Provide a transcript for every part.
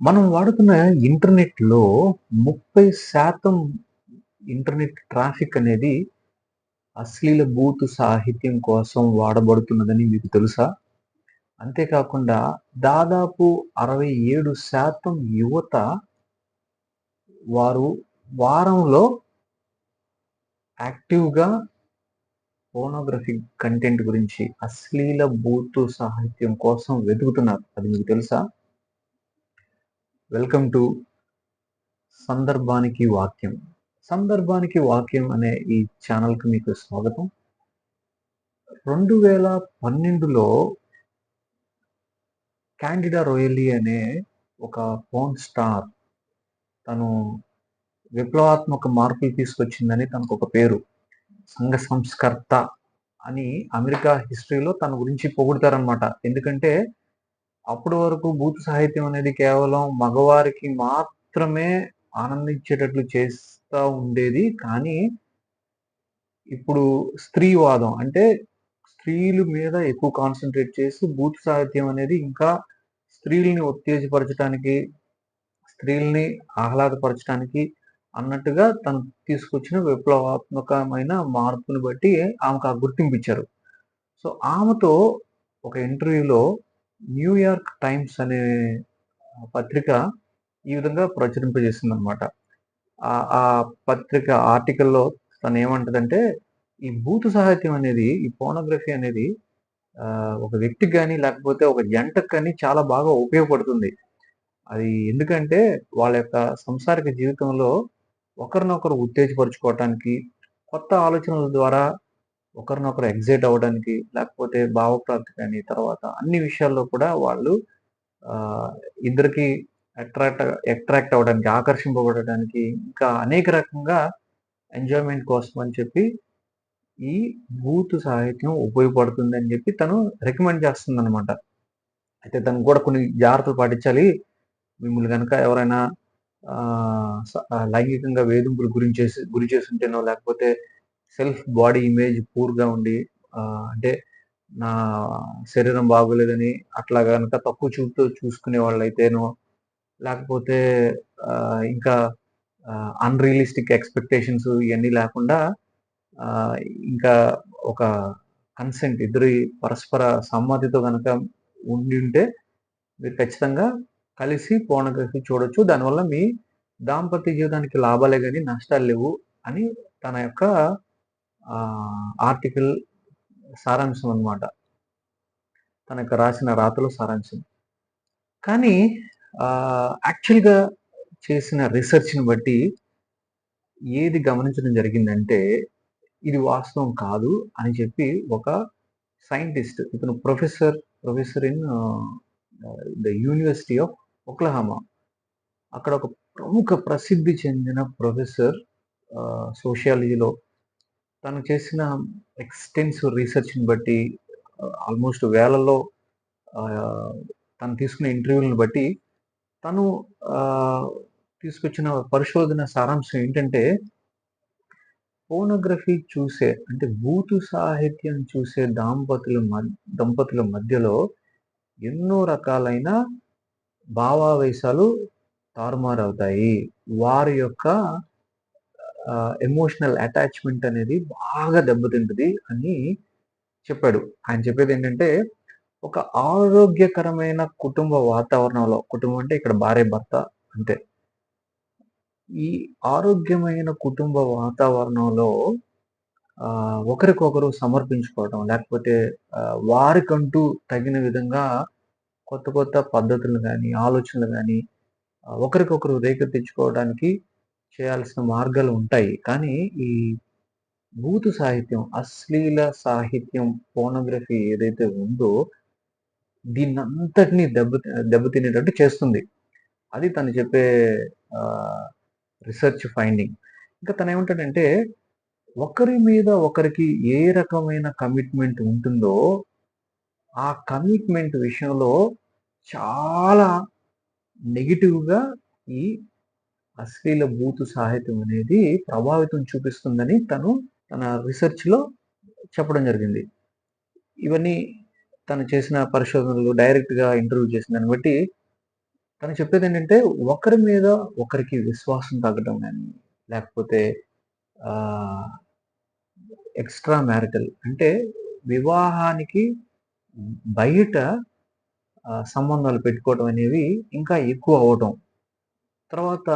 మనం వాడుతున్న ఇంటర్నెట్‌లో 30% ఇంటర్నెట్ ట్రాఫిక్ అనేది అశ్లీల బూతు సాహిత్యం కోసం వాడబడుతున్నదని మీకు తెలుసా? అంతేకాకుండా దాదాపు అరవై ఏడు శాతం యువత వారు వారంలో యాక్టివ్‌గా పోర్నోగ్రఫీ కంటెంట్ గురించి అశ్లీల బూతు సాహిత్యం కోసం వెతుకుతున్నారు. అది మీకు తెలుసా? వెల్కమ్ టు సందర్భానికి వాక్యం. సందర్భానికి వాక్యం అనే ఈ ఛానల్‌కి మీకు స్వాగతం. 2012లో క్యాండిడా రోయలీ అనే ఒక పోన్ స్టార్ తను విప్లవాత్మక మార్పులు తీసుకొచ్చిందని తనకు ఒక పేరు. సంఘ సంస్కర్త అని అమెరికా హిస్టరీలో తన గురించి పొగుడతారనమాట ఎందుకంటే అప్పటి వరకు భూత సాహిత్యం అనేది కేవలం మగవారికి మాత్రమే ఆనందించేటట్లు చేస్తూ ఉండేది. కానీ ఇప్పుడు స్త్రీవాదం అంటే స్త్రీల మీద ఎక్కువ కాన్సన్ట్రేట్ చేసి భూత సాహిత్యం అనేది ఇంకా స్త్రీల్ని ఉత్తేజపరచడానికి స్త్రీల్ని ఆహ్లాదపరచడానికి అన్నట్టుగా తను తీసుకొచ్చిన విప్లవాత్మకమైన మార్పుని బట్టి ఆమెకు ఆ గుర్తింపిచ్చారు. సో, ఆమెతో ఒక ఇంటర్వ్యూలో న్యూయార్క్ టైమ్స్ అనే పత్రిక ఈ విధంగా ప్రచురింపజేసింది అనమాట ఆ పత్రిక ఆర్టికల్‌లో తను ఏమంటదంటే ఈ భూత సాహిత్యం అనేది, ఈ పోనోగ్రఫీ అనేది ఒక వ్యక్తికి కానీ లేకపోతే ఒక జంటకు కానీ చాలా బాగా ఉపయోగపడుతుంది. అది ఎందుకంటే వాళ్ళ యొక్క సంసారిక జీవితంలో ఒకరినొకరు ఉత్తేజపరుచుకోవటానికి, కొత్త ఆలోచనల ద్వారా ఒకరినొకరు ఎగ్జైట్ అవ్వడానికి, లేకపోతే భావప్రాప్తి కానీ, తర్వాత అన్ని విషయాల్లో కూడా వాళ్ళు ఇద్దరికి అట్రాక్ట్ అట్రాక్ట్ అవ్వడానికి, ఆకర్షింపబడడానికి, ఇంకా అనేక రకంగా ఎంజాయ్‌మెంట్ కోసం అని చెప్పి ఈ బూత్ సాహిత్యం ఉపయోగపడుతుందని చెప్పి తను రికమెండ్ చేస్తుందనమాట. అయితే తను కూడా కొన్ని జాగ్రత్తలు పాటించాలి. మిమ్మల్ని కనుక ఎవరైనా స లైంగికంగా వేధింపులు గురించేసి గురి చేసుంటేనో, లేకపోతే సెల్ఫ్ బాడీ ఇమేజ్ పూర్‌గా ఉండి అంటే నా శరీరం బాగోలేదని అట్లా కనుక తక్కువ చూపుతో చూసుకునే వాళ్ళైతేనో, లేకపోతే ఇంకా అన్‌రియలిస్టిక్ ఎక్స్‌పెక్టేషన్స్ ఇవన్నీ లేకుండా ఇంకా ఒక కన్సెంట్ ఇద్దరి పరస్పర సమ్మతితో కనుక ఉండి ఉంటే మీరు ఖచ్చితంగా కలిసి పోర్నోగ్రఫీ చూడొచ్చు. దానివల్ల మీ దాంపత్య జీవితానికి లాభాలే కానీ నష్టాలు లేవు అని తన యొక్క ఆర్టికల్ సారాంశం అన్నమాట. తన యొక్క రాసిన రాతలో సారాంశం. కానీ యాక్చువల్‌గా చేసిన రీసెర్చ్ని బట్టి ఏది గమనించడం జరిగిందంటే, ఇది వాస్తవం కాదు అని చెప్పి ఒక సైంటిస్ట్ ఇతను professor, professor in the university of Oklahoma. అక్కడ ఒక ప్రముఖ ప్రసిద్ధి చెందిన ప్రొఫెసర్ సోషియాలజీలో తను చేసిన ఎక్స్‌టెన్సివ్ రీసెర్చ్ని బట్టి ఆల్‌మోస్ట్ వేలలో తను తీసుకున్న ఇంటర్వ్యూలను బట్టి తను తీసుకొచ్చిన పరిశోధన సారాంశం ఏంటంటే పోనోగ్రఫీ చూసే అంటే బూతు సాహిత్యం చూసే దాంపతుల మద్ దంపతుల మధ్యలో ఎన్నో రకాలైన భావావేశాలు తారుమారవుతాయి. వారి యొక్క ఎమోషనల్ అటాచ్‌మెంట్ అనేది బాగా దెబ్బతింటుంది అని చెప్పాడు. ఆయన చెప్పేది ఏంటంటే ఒక ఆరోగ్యకరమైన కుటుంబ వాతావరణంలో కుటుంబం అంటే ఇక్కడ భార్య, భర్త అంతే. ఈ ఆరోగ్యమైన కుటుంబ వాతావరణంలో ఒకరికొకరు సమర్పించుకోవడం, లేకపోతే వారికంటూ తగిన విధంగా కొత్త కొత్త పద్ధతులు కానీ ఆలోచనలు కానీ ఒకరికొకరు ఒకరికొకరు రేకెత్తించుకోవడానికి చేయాల్సిన మార్గాలు ఉంటాయి. కానీ ఈ భూతు సాహిత్యం, అశ్లీల సాహిత్యం, ఫోనోగ్రఫీ ఏదైతే ఉందో దీన్నంతటిని దెబ్బ దెబ్బతినేటట్టు చేస్తుంది. అది తను చెప్పే రీసెర్చ్ ఫైండింగ్. ఇంకా తను ఏమంటాడంటే ఒకరి మీద ఒకరికి ఏ రకమైన కమిట్మెంట్ ఉంటుందో, ఆ కమిట్మెంట్ విషయంలో చాలా నెగిటివ్గా ఈ అశ్లీల బూతు సాహిత్యం అనేది ప్రభావితం చూపిస్తుందని తను తన రీసెర్చ్లో చెప్పడం జరిగింది. ఇవన్నీ తను చేసిన పరిశోధనలు డైరెక్ట్‌గా ఇంటర్వ్యూ చేసిన దాన్ని బట్టి తను చెప్పేది ఏంటంటే ఒకరి మీద ఒకరికి విశ్వాసం తగ్గడం కానీ లేకపోతే ఎక్స్‌ట్రా మ్యారిటల్ అంటే వివాహానికి బయట సంబంధాలు పెట్టుకోవడం అనేవి ఇంకా ఎక్కువ అవ్వటం. తర్వాత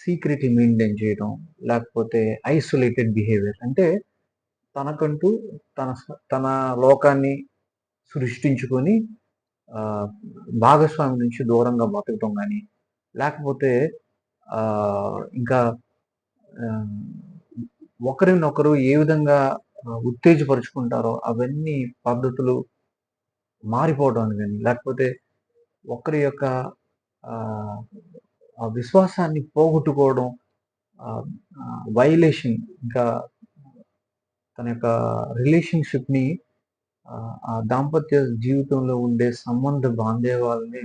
సీక్రెట్ మెయింటైన్ చేయడం, లేకపోతే ఐసోలేటెడ్ బిహేవియర్ అంటే తనకంటూ తన స తన లోకాన్ని సృష్టించుకొని భాగస్వామి నుంచి దూరంగా బతకటం కానీ లేకపోతే ఇంకా ఒకరినొకరు ఏ విధంగా ఉత్తేజపరుచుకుంటారో అవన్నీ పద్ధతులు మారిపోవడానికి కానీ లేకపోతే ఒకరి యొక్క విశ్వాసాన్ని పోగొట్టుకోవడం, వైలేషన్ ఇంకా తన యొక్క రిలేషన్‌షిప్‌ని ఆ దాంపత్య జీవితంలో ఉండే సంబంధ బాంధవ్యాల్ని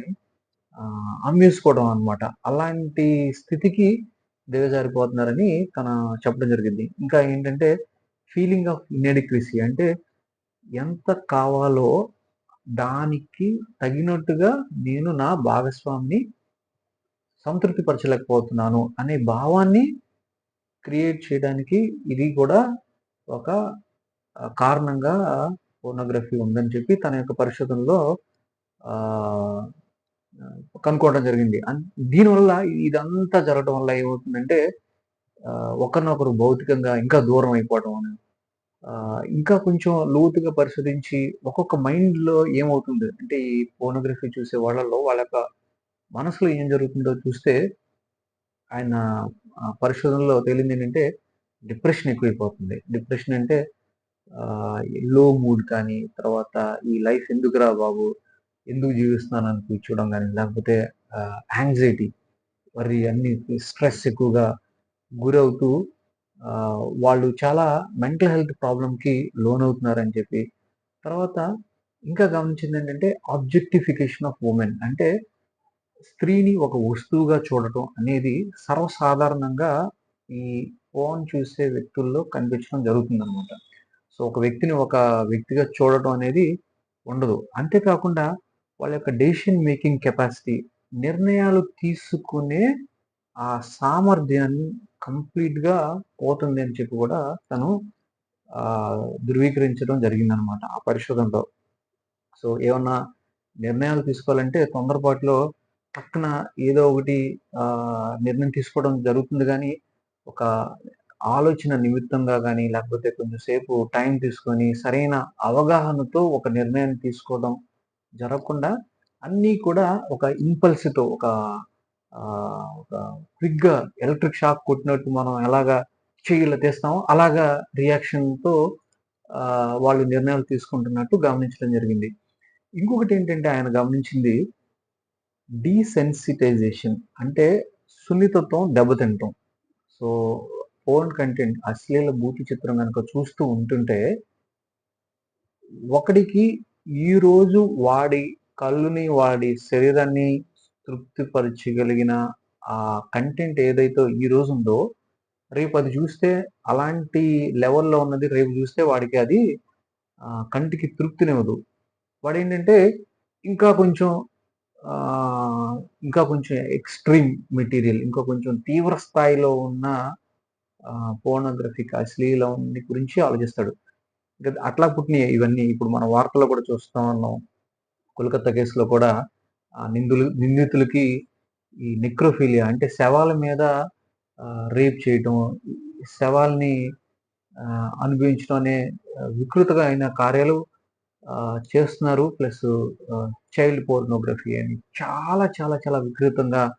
అమ్మేసుకోవడం అనమాట అలాంటి స్థితికి దిగజారిపోతున్నారని తన చెప్పడం జరిగింది. ఇంకా ఏంటంటే ఫీలింగ్ ఆఫ్ ఇన్ఎడిక్రసీ అంటే ఎంత కావాలో దానికి తగినట్టుగా నేను నా భాగస్వామిని సంతృప్తి పరచలేకపోతున్నాను అనే భావాన్ని క్రియేట్ చేయడానికి ఇది కూడా ఒక కారణంగా పోర్నోగ్రఫీ ఉందని చెప్పి తన యొక్క పరిశోధనలో కనుక్కోవడం జరిగింది. దీనివల్ల ఇదంతా జరగడం వల్ల ఏమవుతుందంటే ఒకరినొకరు భౌతికంగా ఇంకా దూరం అయిపోవడం అని, ఇంకా కొంచెం లోతుగా పరిశోధించి ఒక్కొక్క మైండ్‌లో ఏమవుతుంది అంటే ఈ పోర్నోగ్రఫీ చూసే వాళ్ళలో వాళ్ళ యొక్క మనసులో ఏం జరుగుతుందో చూస్తే ఆయన పరిశోధనలో తేలింది ఏంటంటే డిప్రెషన్ ఎక్కువైపోతుంది. డిప్రెషన్ అంటే లో మూడ్ కానీ, తర్వాత ఈ లైఫ్ ఎందుకురా బాబు! ఎందుకు జీవిస్తున్నాను అని కూర్చోవడం కానీ లేకపోతే యాంగ్జైటీ మరి అన్ని స్ట్రెస్ ఎక్కువగా గురవుతూ వాళ్ళు చాలా మెంటల్ హెల్త్ ప్రాబ్లమ్‌కి లోనవుతున్నారని చెప్పి, తర్వాత ఇంకా గమనించింది ఏంటంటే ఆబ్జెక్టిఫికేషన్ ఆఫ్ ఉమెన్ అంటే స్త్రీని ఒక వస్తువుగా చూడటం అనేది సర్వసాధారణంగా ఈ ఫోన్ చూసే వ్యక్తుల్లో కనిపించడం జరుగుతుందనమాట. సో, ఒక వ్యక్తిని ఒక వ్యక్తిగా చూడటం అనేది ఉండదు. అంతేకాకుండా వాళ్ళ యొక్క డెసిషన్ మేకింగ్ కెపాసిటీ నిర్ణయాలు తీసుకునే ఆ సామర్థ్యాన్ని కంప్లీట్‌గా పోతుంది అని చెప్పి కూడా తను ధృవీకరించడం జరిగిందనమాట ఆ పరిశోధనలో. సో, ఏమన్నా నిర్ణయాలు తీసుకోవాలంటే తొందరపాటులో పక్కన ఏదో ఒకటి నిర్ణయం తీసుకోవడం జరుగుతుంది కానీ ఒక ఆలోచన నిమిత్తంగా కానీ లేకపోతే కొంచెం సేపు టైం తీసుకొని సరైన అవగాహనతో ఒక నిర్ణయం తీసుకోవడం జరగకుండా అన్నీ కూడా ఒక ఇంపల్స్‌తో ఒక ఒక క్విక్‌గా ఎలక్ట్రిక్ షాక్ కొట్టినట్టు మనం ఎలాగా చెయ్యి తీస్తామో అలాగా రియాక్షన్‌తో వాళ్ళు నిర్ణయాలు తీసుకుంటున్నట్టు గమనించడం జరిగింది. ఇంకొకటి ఏంటంటే ఆయన గమనించింది డీసెన్సిటైజేషన్ అంటే సున్నితత్వం దెబ్బతింటాం సో, ఫోన్ కంటెంట్ అశ్లీల భూతి చిత్రం కనుక చూస్తూ ఉంటుంటే ఒకడికి ఈరోజు వాడి కళ్ళుని, వాడి శరీరాన్ని తృప్తిపరచగలిగిన ఆ కంటెంట్ ఏదైతే ఈరోజు ఉందో రేపు అది చూస్తే అలాంటి లెవెల్‌లో ఉన్నది రేపు చూస్తే వాడికి అది కంటికి తృప్తినివ్వదు. వాడేంటంటే ఇంకా కొంచెం ఇంకా కొంచెం ఎక్స్‌ట్రీమ్ మెటీరియల్ ఇంకా కొంచెం తీవ్ర స్థాయిలో ఉన్న పోర్నోగ్రఫిక్ అశ్లీలాన్ని గురించి ఆలోచిస్తాడు. ఇంకా అట్లా పుట్టినాయి ఇవన్నీ. ఇప్పుడు మన వార్తల్లో కూడా చూస్తూ ఉన్నాం. కోల్‌కత్తా కేసులో కూడా నిందులు నిందితులకి ఈ నెక్రోఫీలియా అంటే శవాల మీద రేప్ చేయటం, శవాల్ని అనుభవించడం అనే వికృతగా వికృతమైన కార్యాలు చేస్తున్నారు. ప్లస్ చైల్డ్ పోర్నోగ్రఫీ అని చాలా చాలా చాలా వికృతంగా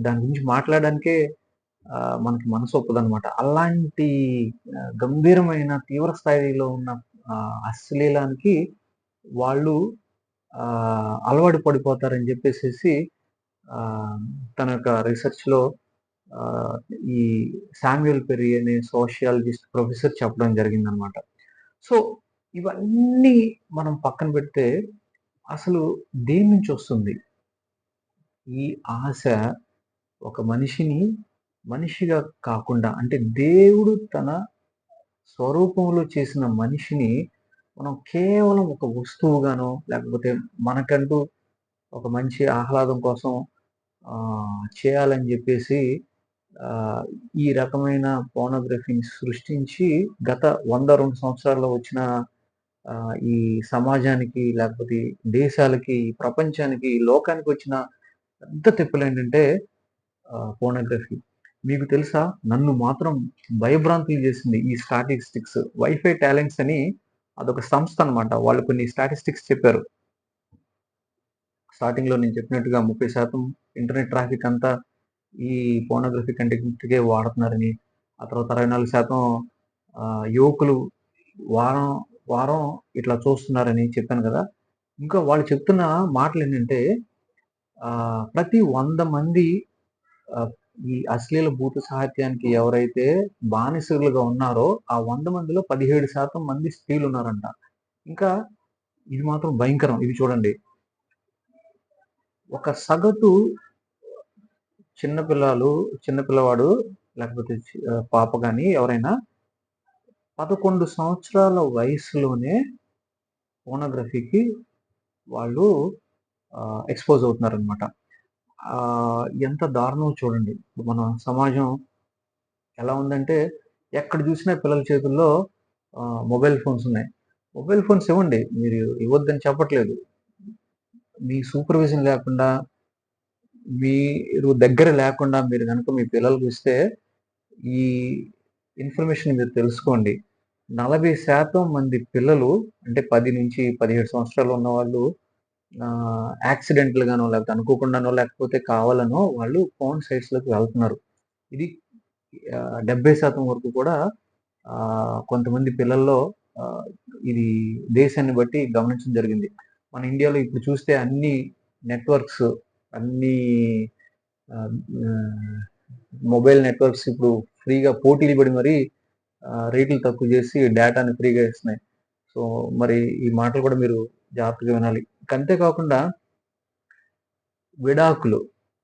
దాని గురించి మాట్లాడడానికే మనకి మనసు ఒప్పదనమాట. అలాంటి గంభీరమైన తీవ్ర స్థాయిలో ఉన్న అశ్లీలానికి వాళ్ళు అలవాటు పడిపోతారని చెప్పేసి తన యొక్క రీసెర్చ్లో ఈ సామ్యూయల్ పెరి అనే సోషియాలజిస్ట్ ప్రొఫెసర్ చెప్పడం జరిగిందనమాట. సో, ఇవన్నీ మనం పక్కన పెడితే అసలు దేని నుంచి వస్తుంది? ఈ ఆశ ఒక మనిషిని మనిషిగా కాకుండా అంటే దేవుడు తన స్వరూపంలో చేసిన మనిషిని మనం కేవలం ఒక వస్తువుగానో, లేకపోతే మనకంటూ ఒక మంచి ఆహ్లాదం కోసం చేయాలని చెప్పేసి ఈ రకమైన పోనోగ్రఫీని సృష్టించి గత వంద రెండు సంవత్సరాల్లో వచ్చిన ఈ సమాజానికి లేకపోతే దేశాలకి ప్రపంచానికి లోకానికి వచ్చిన పెద్ద తెప్పులు ఏంటంటే పోనోగ్రఫీ మీకు తెలుసా? నన్ను మాత్రం భయభ్రాంతులు చేసింది ఈ స్టాటిస్టిక్స్ వైఫై టాలెంట్స్ అని అదొక సంస్థ అనమాట వాళ్ళు కొన్ని స్టాటిస్టిక్స్ చెప్పారు. స్టార్టింగ్లో నేను చెప్పినట్టుగా ముప్పై శాతం ఇంటర్నెట్ ట్రాఫిక్ అంతా ఈ పోనోగ్రఫీ కంటెంట్కే వాడుతున్నారని ఆ తర్వాత అరవై నాలుగు శాతం యువకులు వారం వారం ఇట్లా చూస్తున్నారని చెప్పాను కదా. ఇంకా వాళ్ళు చెప్తున్న మాటలు ఏంటంటే ప్రతి వంద మంది ఈ అశ్లీల భూత సాహిత్యానికి ఎవరైతే బానిసలుగా ఉన్నారో ఆ వంద మందిలో పదిహేడు శాతం మంది స్త్రీలు ఉన్నారంట ఇంకా ఇది మాత్రం భయంకరం. ఇది చూడండి. ఒక సగటు చిన్నపిల్లలు చిన్నపిల్లవాడు లేకపోతే పాప కానీ ఎవరైనా పదకొండు సంవత్సరాల వయసులోనే ఫోనోగ్రఫీకి వాళ్ళు ఎక్స్పోజ్ అవుతున్నారనమాట ఎంత దారుణం చూడండి. మన సమాజం ఎలా ఉందంటే ఎక్కడ చూసినా పిల్లల చేతుల్లో మొబైల్ ఫోన్స్ ఉన్నాయి. మొబైల్ ఫోన్స్ ఇవ్వండి. మీరు ఇవ్వద్దని చెప్పట్లేదు. మీ సూపర్విజన్ లేకుండా మీరు దగ్గర లేకుండా మీరు కనుక మీ పిల్లలకు ఇస్తే ఈ ఇన్ఫర్మేషన్ మీరు తెలుసుకోండి. నలభై శాతం మంది పిల్లలు అంటే పది నుంచి పదిహేడు సంవత్సరాలు ఉన్న వాళ్ళు యాక్సిడెంట్లుగానో లేకపోతే అనుకోకుండానో లేకపోతే కావాలనో వాళ్ళు ఫోన్ సైట్స్లోకి వెళ్తున్నారు. ఇది డెబ్బై శాతం వరకు కూడా కొంతమంది పిల్లల్లో ఇది దేశాన్ని బట్టి గమనించడం జరిగింది. మన ఇండియాలో ఇప్పుడు చూస్తే అన్ని నెట్వర్క్స్ అన్ని మొబైల్ నెట్వర్క్స్ ఇప్పుడు ఫ్రీగా పోటీలు పడి మరీ రేట్లు తక్కువ చేసి డేటాని ఫ్రీగా ఇస్తున్నాయి. సో మరి ఈ మాటలు కూడా మీరు జాగ్రత్తగా వినాలి. అంతేకాకుండా విడాకులు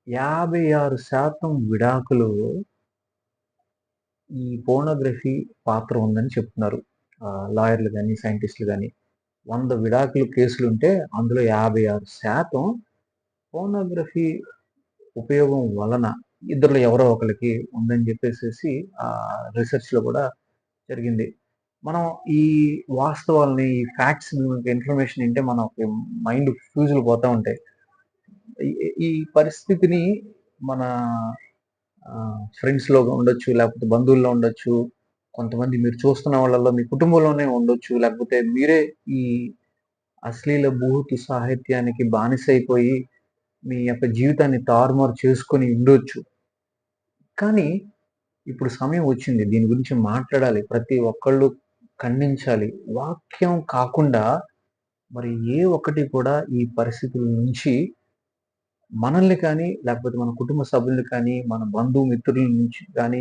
యాభై ఆరు శాతం విడాకులు ఈ పోనోగ్రఫీ పాత్ర ఉందని చెప్తున్నారు. లాయర్లు కానీ సైంటిస్టులు కానీ వంద విడాకులు కేసులు ఉంటే అందులో యాభై ఆరు శాతం పోనోగ్రఫీ ఉపయోగం వలన ఇద్దరు ఎవరో ఒకరికి ఉందని చెప్పేసి ఆ రీసెర్చ్లో కూడా జరిగింది. మనం ఈ వాస్తవాలని ఈ ఫ్యాక్ట్స్ ఇన్ఫర్మేషన్ అంటే మన మైండ్ ఫ్యూజులు పోతూ ఉంటాయి. ఈ పరిస్థితిని మన ఫ్రెండ్స్లో ఉండొచ్చు లేకపోతే బంధువుల్లో ఉండొచ్చు కొంతమంది మీరు చూస్తున్న వాళ్ళల్లో మీ కుటుంబంలోనే ఉండొచ్చు లేకపోతే మీరే ఈ అశ్లీల భూతి సాహిత్యానికి బానిసైపోయి మీ యొక్క జీవితాన్ని తారుమారు చేసుకొని ఉండొచ్చు. కానీ ఇప్పుడు సమయం వచ్చింది. దీని గురించి మాట్లాడాలి. ప్రతి ఒక్కళ్ళు ఖండించాలి. వాక్యం కాకుండా మరి ఏ ఒక్కటి కూడా ఈ పరిస్థితుల నుంచి మనల్ని కానీ లేకపోతే మన కుటుంబ సభ్యుల్ని కానీ మన బంధుమిత్రుల నుంచి కానీ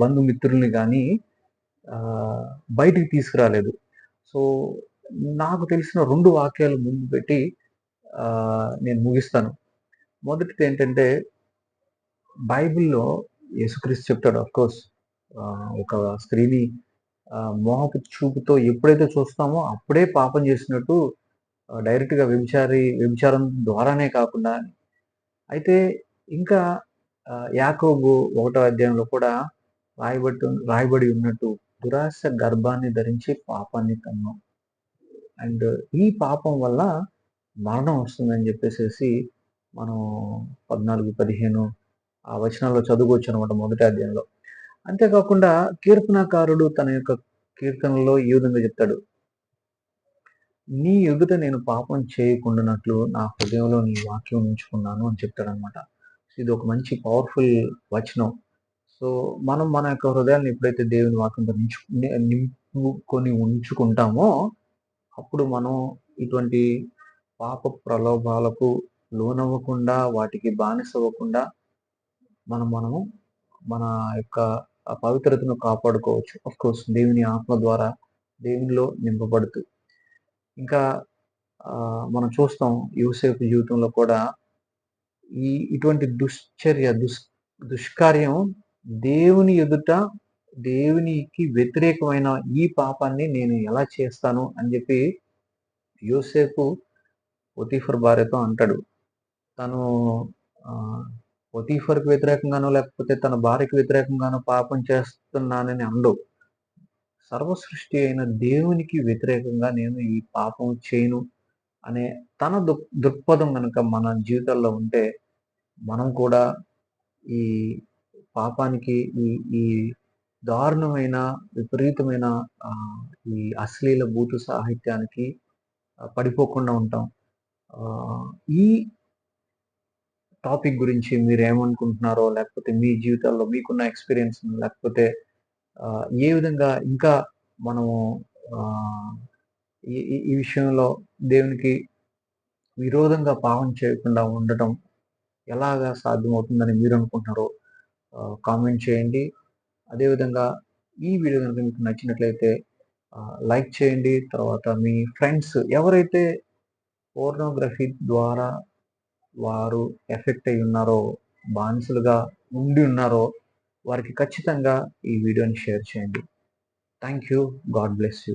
బంధుమిత్రుల్ని కానీ బయటికి తీసుకురాలేదు. సో నాకు తెలిసిన రెండు వాక్యాలు ముందు పెట్టి నేను ముగిస్తాను. మొదటిది ఏంటంటే బైబిల్లో యేసుక్రీస్తు చెప్తాడు ఆఫ్ కోర్స్ ఒక స్త్రీని మోహపు చూపుతో ఎప్పుడైతే చూస్తామో అప్పుడే పాపం చేసినట్టు డైరెక్ట్గా వ్యభిచారి వ్యభిచారం ద్వారానే కాకుండా అయితే ఇంకా యాకోబు ఒకటో అధ్యాయంలో కూడా రాయబడి రాయబడి ఉన్నట్టు దురాశ గర్భాన్ని ధరించి పాపాన్ని కన్నాం అండ్ ఈ పాపం వల్ల మరణం వస్తుందని చెప్పేసి మనం పద్నాలుగు పదిహేను ఆ వచనాల్లో చదువుకోవచ్చు అనమాట మొదటి అధ్యాయంలో. అంతేకాకుండా కీర్తనకారుడు తన యొక్క కీర్తనలో ఈ విధంగా చెప్తాడు. నీ ఎదుట నేను పాపం చేయకుండానట్లు నా హృదయంలో నీ వాక్యం ఉంచుకున్నాను అని చెప్తాడు అనమాట ఇది ఒక మంచి పవర్ఫుల్ వచనం. సో మనం మన యొక్క హృదయాన్ని ఎప్పుడైతే దేవుని వాక్యంతో నించు నింపుకొని ఉంచుకుంటామో అప్పుడు మనం ఇటువంటి పాప ప్రలోభాలకు లోనవ్వకుండా వాటికి బానిస అవ్వకుండా మనం మనము మన యొక్క పవిత్రతను కాపాడుకోవచ్చు. కోర్స్ దేవుని ఆత్మ ద్వారా దేవునిలో నింపబడుతూ. ఇంకా మనం చూస్తాం యూసేఫ్ జీవితంలో కూడా ఈ ఇటువంటి దుశ్చర్య దుష్ దుష్కార్యం దేవుని ఎదుట దేవునికి వ్యతిరేకమైన ఈ పాపాన్ని నేను ఎలా చేస్తాను అని చెప్పి యోసేపు ఒతీఫర్ భార్యతో అంటాడు. తను పొతీఫర్కి వ్యతిరేకంగానో లేకపోతే తన భార్యకి వ్యతిరేకంగానో పాపం చేస్తున్నానని అండు సర్వసృష్టి అయిన దేవునికి వ్యతిరేకంగా నేను ఈ పాపం చేయను అనే తన దృక్పథం కనుక మన జీవితాల్లో ఉంటే మనం కూడా ఈ పాపానికి ఈ ఈ దారుణమైన విపరీతమైన ఈ అశ్లీల భూత సాహిత్యానికి పడిపోకుండా ఉంటాం. ఈ టాపిక్ గురించి మీరు ఏమనుకుంటున్నారో లేకపోతే మీ జీవితాల్లో మీకున్న ఎక్స్పీరియన్స్ లేకపోతే ఏ విధంగా ఇంకా మనము ఈ ఈ- ఈ విషయంలో దేవునికి విరోధంగా పాపం చేయకుండా ఉండటం ఎలాగా సాధ్యమవుతుందని మీరు అనుకుంటున్నారో కామెంట్ చేయండి. అదేవిధంగా ఈ వీడియో కనుక మీకు నచ్చినట్లయితే లైక్ చేయండి. తర్వాత మీ ఫ్రెండ్స్ ఎవరైతే పోర్నోగ్రఫీ ద్వారా వారు ఎఫెక్ట్ అయి ఉన్నారో బానిసలుగా ఉండి ఉన్నారో వారికి ఖచ్చితంగా ఈ వీడియోని షేర్ చేయండి. Thank you God bless you.